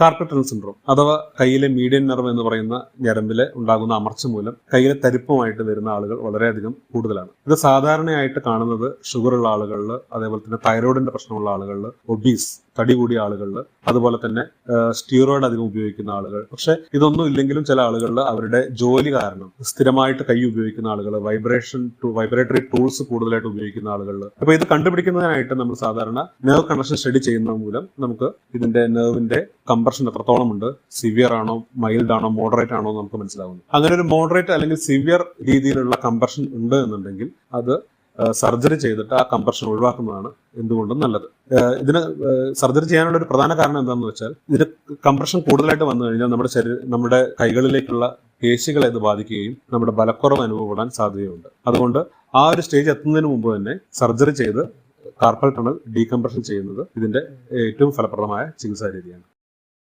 Carpal tunnel syndrome അഥവാ കയ്യിലെ median nerve എന്ന് പറയുന്ന ഞരമ്പിലെ ഉണ്ടാകുന്ന അമർച്ച മൂലം കയ്യിലെ തരിപ്പുമായിട്ട് വരുന്ന ആളുകൾ വളരെയധികം കൂടുതലാണ്. ഇത് സാധാരണയായിട്ട് കാണുന്നത് ഷുഗർ ഉള്ള ആളുകളിൽ അതേപോലെ തന്നെ തൈറോയിഡിന്റെ പ്രശ്നമുള്ള ആളുകളിൽ ഒബീസ് തടി കൂടിയ ആളുകളിൽ അതുപോലെ തന്നെ സ്റ്റീറോയിഡ് അധികം ഉപയോഗിക്കുന്ന ആളുകൾ. പക്ഷെ ഇതൊന്നും ഇല്ലെങ്കിലും ചില ആളുകളിൽ അവരുടെ ജോലി കാരണം സ്ഥിരമായിട്ട് കൈ ഉപയോഗിക്കുന്ന ആളുകൾ വൈബ്രേഷൻ വൈബ്രേറ്ററി ടൂൾസ് കൂടുതലായിട്ട് ഉപയോഗിക്കുന്ന ആളുകളിൽ അപ്പൊ ഇത് കണ്ടുപിടിക്കുന്നതിനായിട്ട് നമ്മൾ സാധാരണ നെർവ് കണക്ഷൻ സ്റ്റഡി ചെയ്യുന്ന മൂലം നമുക്ക് ഇതിന്റെ നെർവിന്റെ കംപ്രഷൻ എത്രത്തോളം ഉണ്ട് സിവിയർ ആണോ മൈൽഡ് ആണോ മോഡറേറ്റ് ആണോ നമുക്ക് മനസ്സിലാവുന്നു. അങ്ങനെ ഒരു മോഡറേറ്റ് അല്ലെങ്കിൽ സിവിയർ രീതിയിലുള്ള കംപ്രഷൻ ഉണ്ട് എന്നുണ്ടെങ്കിൽ അത് സർജറി ചെയ്തിട്ട് ആ കംപ്രഷൻ ഒഴിവാക്കുന്നതാണ് എന്തുകൊണ്ടും നല്ലത്. ഇതിന് സർജറി ചെയ്യാനുള്ള ഒരു പ്രധാന കാരണം എന്താണെന്ന് വെച്ചാൽ ഇതിന് കംപ്രഷൻ കൂടുതലായിട്ട് വന്നു കഴിഞ്ഞാൽ നമ്മുടെ ശരീരം നമ്മുടെ കൈകളിലേക്കുള്ള പേശികളെ ഇത് ബാധിക്കുകയും നമ്മുടെ ബലക്കുറവ് അനുഭവപ്പെടാൻ സാധ്യതയുണ്ട്. അതുകൊണ്ട് ആ ഒരു സ്റ്റേജ് എത്തുന്നതിന് മുമ്പ് തന്നെ സർജറി ചെയ്ത് കാർപ്പൽ ടണൽ ഡീകംപ്രഷൻ ചെയ്യുന്നത് ഇതിന്റെ ഏറ്റവും ഫലപ്രദമായ ചികിത്സാ രീതിയാണ്.